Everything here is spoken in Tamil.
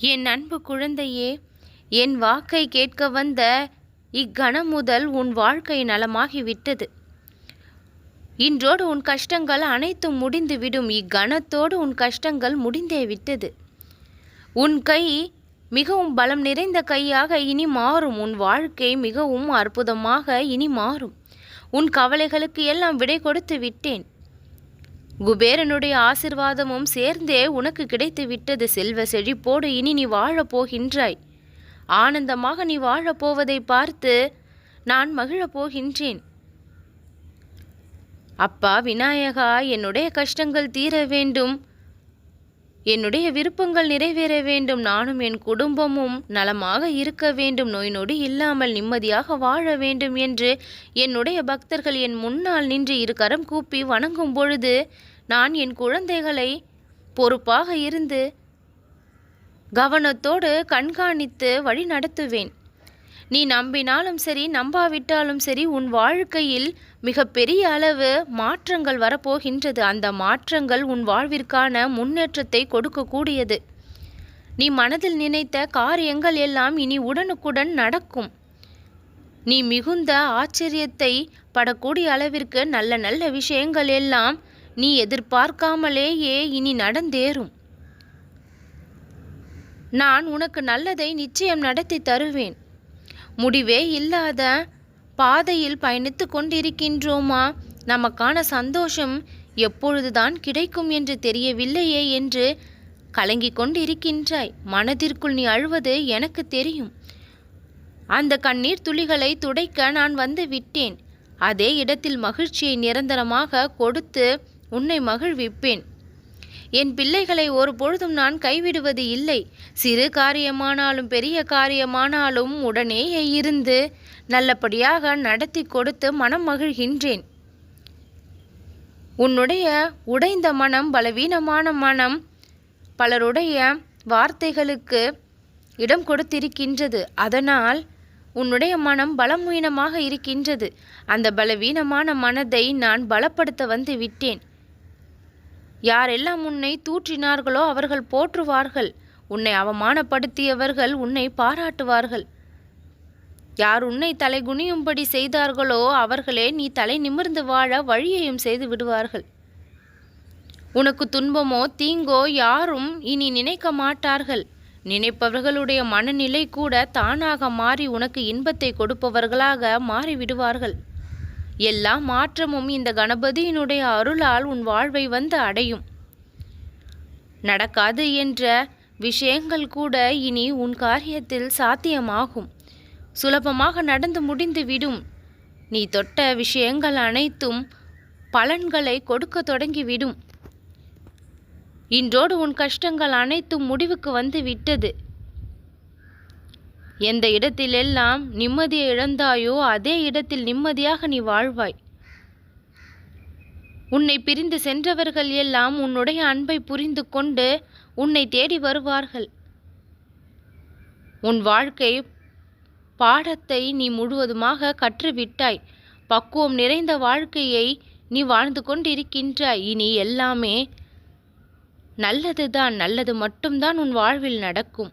என் அன்பு குழந்தையே என் வாக்கை கேட்க வந்த இக்கணம் முதல் உன் வாழ்க்கை நலமாகிவிட்டது இன்றோடு உன் கஷ்டங்கள் அனைத்தும் முடிந்துவிடும் இக்கணத்தோடு உன் கஷ்டங்கள் முடிந்தே விட்டது. உன் கை மிகவும் பலம் நிறைந்த கையாக இனி மாறும். உன் வாழ்க்கை மிகவும் அற்புதமாக இனி மாறும். உன் கவலைகளுக்கு எல்லாம் விடை கொடுத்து விட்டேன். குபேரனுடைய ஆசிர்வாதமும் சேர்ந்தே உனக்கு கிடைத்து விட்டது செல்வ செழிப்போடு இனி நீ வாழப் போகின்றாய். ஆனந்தமாக நீ வாழப் போவதை பார்த்து நான் மகிழப் போகின்றேன். அப்பா விநாயகா என்னுடைய கஷ்டங்கள் தீர வேண்டும். என்னுடைய விருப்பங்கள் நிறைவேற வேண்டும். நானும் என் குடும்பமும் நலமாக இருக்க வேண்டும். நோய் நொடி இல்லாமல் நிம்மதியாக வாழ வேண்டும் என்று என்னுடைய பக்தர்கள் என் முன்னால் நின்று இரு கரம் கூப்பி வணங்கும் பொழுது நான் என் குழந்தைகளை பொறுப்பாக இருந்து கவனத்தோடு கண்காணித்து வழி நடத்துவேன் நீ நம்பினாலும் சரி நம்பாவிட்டாலும் சரி உன் வாழ்க்கையில் மிகப்பெரிய அளவு மாற்றங்கள் வரப்போகின்றது. அந்த மாற்றங்கள் உன் வாழ்விற்கான முன்னேற்றத்தை கொடுக்கக்கூடியது. நீ மனதில் நினைத்த காரியங்கள் எல்லாம் இனி உடனுக்குடன் நடக்கும். நீ மிகுந்த ஆச்சரியத்தை படக்கூடிய அளவிற்கு நல்ல நல்ல விஷயங்கள் எல்லாம் நீ எதிர்பார்க்காமலேயே இனி நடந்தேறும். நான் உனக்கு நல்லதை நிச்சயம் நடத்தி தருவேன். முடிவே இல்லாத பாதையில் பயணித்து கொண்டிருக்கின்றோமா? நமக்கான சந்தோஷம் எப்பொழுதுதான் கிடைக்கும் என்று தெரியவில்லையே என்று கலங்கிக் கொண்டிருக்கின்றாய். மனதிற்குள் நீ அழுவது எனக்கு தெரியும். அந்த கண்ணீர் துளிகளை துடைக்க நான் வந்து விட்டேன். அதே இடத்தில் மகிழ்ச்சியை நிரந்தரமாக கொடுத்து உன்னை மகிழ்விப்பேன். என் பிள்ளைகளை ஒரு பொழுதும் நான் கைவிடுவது இல்லை. சிறு காரியமானாலும் பெரிய காரியமானாலும் உடனே இருந்து நல்லபடியாக நடத்தி கொடுத்து மனம் மகிழ்கின்றேன். உன்னுடைய உடைந்த மனம் பலவீனமான மனம் பலருடைய வார்த்தைகளுக்கு இடம் கொடுத்திருக்கின்றது. அதனால் உன்னுடைய மனம் பலவீனமாக இருக்கின்றது. அந்த பலவீனமான மனதை நான் பலப்படுத்த வந்து விட்டேன். யாரெல்லாம் உன்னை தூற்றினார்களோ அவர்கள் போற்றுவார்கள். உன்னை அவமானப்படுத்தியவர்கள் உன்னை பாராட்டுவார்கள். யார் உன்னை தலை குனியும்படி செய்தார்களோ அவர்களே நீ தலை நிமிர்ந்து வாழ வழியையும் செய்து விடுவார்கள். உனக்கு துன்பமோ தீங்கோ யாரும் இனி நினைக்க மாட்டார்கள். நினைப்பவர்களுடைய மனநிலை கூட தானாக மாறி உனக்கு இன்பத்தை கொடுப்பவர்களாக மாறிவிடுவார்கள் எல்லா மாற்றமும் இந்த கணபதியினுடைய அருளால் உன் வாழ்வை வந்து அடையும். நடக்காது என்ற விஷயங்கள் கூட இனி உன் காரியத்தில் சாத்தியமாகும். சுலபமாக நடந்து முடிந்து விடும். நீ தொட்ட விஷயங்கள் அனைத்தும் பலன்களை கொடுக்க தொடங்கிவிடும். இன்றோடு உன் கஷ்டங்கள் அனைத்தும் முடிவுக்கு வந்து விட்டது. எந்த இடத்திலெல்லாம் நிம்மதியை இழந்தாயோ அதே இடத்தில் நிம்மதியாக நீ வாழ்வாய். உன்னை பிரிந்து சென்றவர்கள் எல்லாம் உன்னுடைய அன்பை புரிந்து கொண்டு உன்னை தேடி வருவார்கள். உன் வாழ்க்கை பாடத்தை நீ முழுவதுமாக கற்றுவிட்டாய். பக்குவம் நிறைந்த வாழ்க்கையை நீ வாழ்ந்து கொண்டிருக்கின்றாய். இனி எல்லாமே நல்லதுதான். நல்லது மட்டும்தான் உன் வாழ்வில் நடக்கும்.